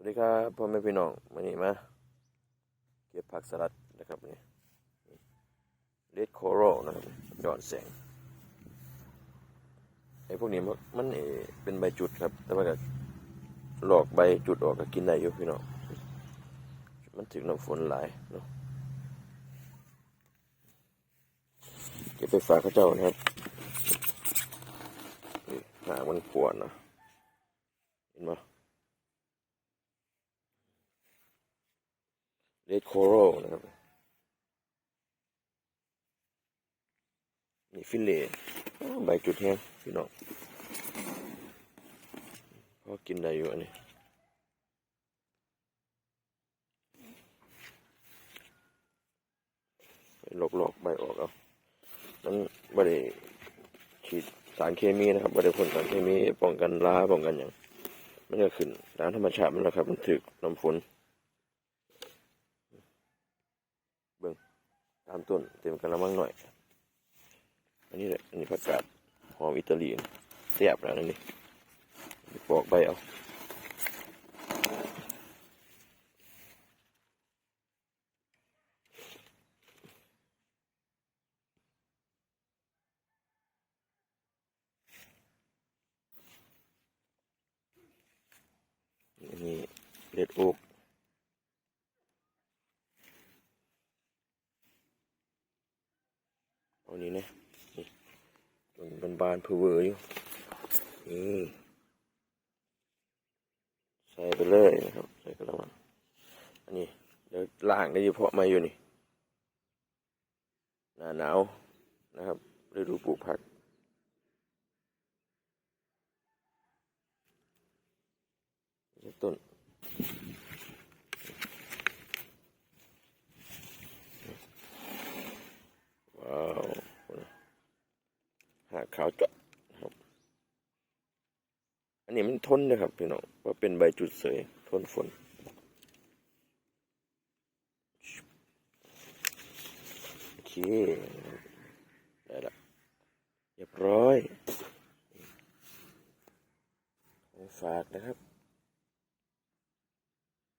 สวัสดีครับพ่อแม่พี่น้องวันนี้มาเก็บผักสลัดนะครับนี่เลดโคโรนะครับยอดแสงไอ้พวกนี้มันมันเป็นใบจุดครับ แต่ว่าก็หลอกใบจุดออกก็กินได้อยู่พี่น้องมันถึงน้ำฝนหลายเนาะเก็บไปฝากเขาเจ้านะครับหางมันปวดนะเห็นไหม เรดโคโรนะครับนี่ฟิลเล่ใบจุดแห้งพี่น้องพอกินได้อยู่อันนี้หลอกๆใบออกเอานั้นไม่ได้ฉีดสารเคมีนะครับไม่ได้พ่นสารเคมีป้องกันราป้องกันอย่างมันก็ขึ้นตามธรรมชาติมันแล้วครับ มันถึกน้ำฝน ตามต้นเต็มกระมังหน่อย อันนี้แหละอันนี้ผักกาดหอมอิตาลีเสียบแล้วนั่นนี่ปอกใบเอาอันนี้เลดโอ๊ก เอานี้นะนี่มันบานเพอเวอร์อยู่นี่ใส่ไปเลยนะครับใส่กระมังอันนี้เดี๋ยวล่างได้เฉพาะมาอยู่นี่หน้าหนาวนะครับฤดูปลูกผักต้น ว้าวหา ขาวจาะนะครับ อันนี้มันทนนะครับพี่น้องว่าเป็นใบจุดเสยทนฝนโอเคได้ละเรียบร้อยฝากนะครับ